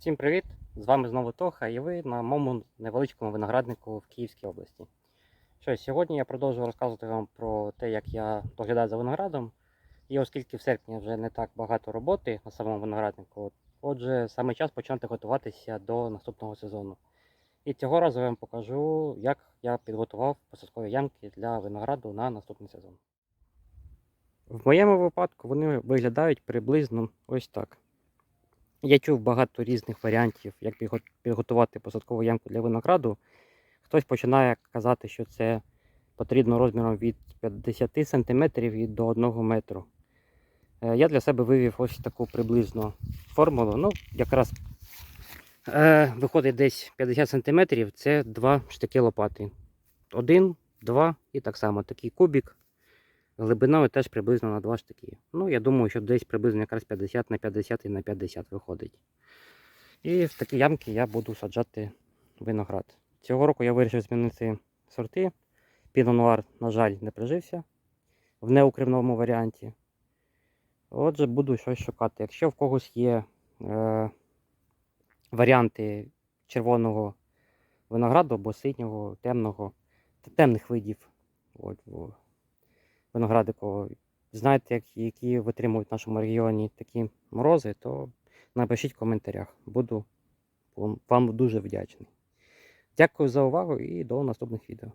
Всім привіт! З вами знову Тоха і ви на моєму невеличкому винограднику в Київській області. Що, сьогодні я продовжую розказувати вам про те, як я доглядаю за виноградом. І оскільки в серпні вже не так багато роботи на самому винограднику, отже, саме час почати готуватися до наступного сезону. І цього разу я вам покажу, як я підготував посадкові ямки для винограду на наступний сезон. В моєму випадку вони виглядають приблизно ось так. Я чув багато різних варіантів, як підготувати посадкову ямку для винограду. Хтось починає казати, що це потрібно розміром від 50 см до 1 метру. Е, Я для себе вивів ось таку приблизну формулу. Ну, якраз е, виходить десь 50 см це два штики лопати. Один, два і так само такий кубик. Глибиною теж приблизно на 2 штики. Ну, я думаю, що десь приблизно якраз 50 на 50 і на 50 виходить. І в такі ямки я буду саджати виноград. Цього року я вирішив змінити сорти. Піно нуар, на жаль, не прижився в неукривному варіанті. Отже, буду щось шукати. Якщо в когось є е, варіанти червоного винограду або синього, темного, темних видів. От, о, виноградику. Знаєте, як- які витримують в нашому регіоні такі морози, то напишіть в коментарях. Буду вам дуже вдячний. Дякую за увагу і до наступних відео.